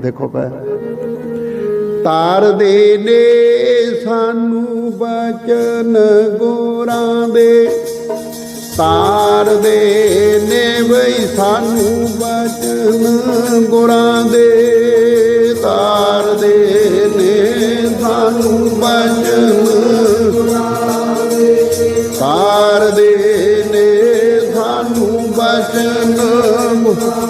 ਦੇਖੋ ਪੈ। ਤਾਰ ਦੇ ਨੇ ਸਾਨੂੰ ਬਚਨ ਗੋਰਾਂ ਦੇ। ਤਾਰ ਦੇ ਨੇ ਬਈ ਸਾਨੂੰ ਬਚਨ ਗੋਰਾਂ ਦੇ। ਤਾਰ ਦੇ ਨੇ ਸਾਨੂੰ ਬਚਨ ਤਾਰ ਦੇ। ਨੇ ਸਾਨੂੰ ਬਚਨ ਓ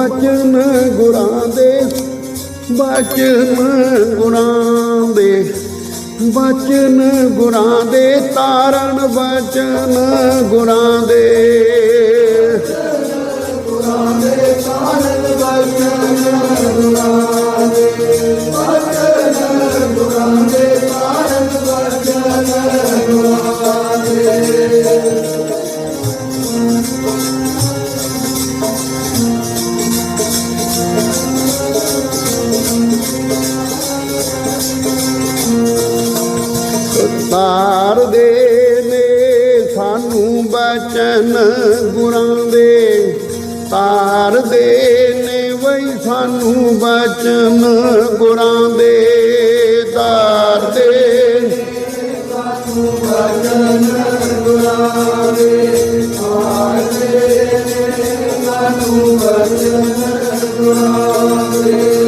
ਬਚਨ ਗੁਰਾਂ ਦੇ ਬਚਨ ਗੁਰਾਂ ਦੇ ਬਚਨ ਗੁਰਾਂ ਦੇ ਤਾਰਨ ਬਚਨ ਗੁਰਾਂ ਦੇ। ਤਾਰਦੇ ਨੇ ਸਾਨੂੰ ਬਚਨ ਗੁਰਾਂ ਦੇ। ਤਾਰਦੇ ਨੇ ਵਈ ਸਾਨੂੰ ਬਚਨ ਗੁਰਾਂ ਦੇ। ਤਾਰਦੇ ਸਾਨੂੰ ਬਚਨ ਗੁਰਾਂ ਦੇ ਤਾਰਦੇ ਨੇ ਸਾਨੂੰ ਬਚਨ ਗੁਰਾਂ ਦੇ।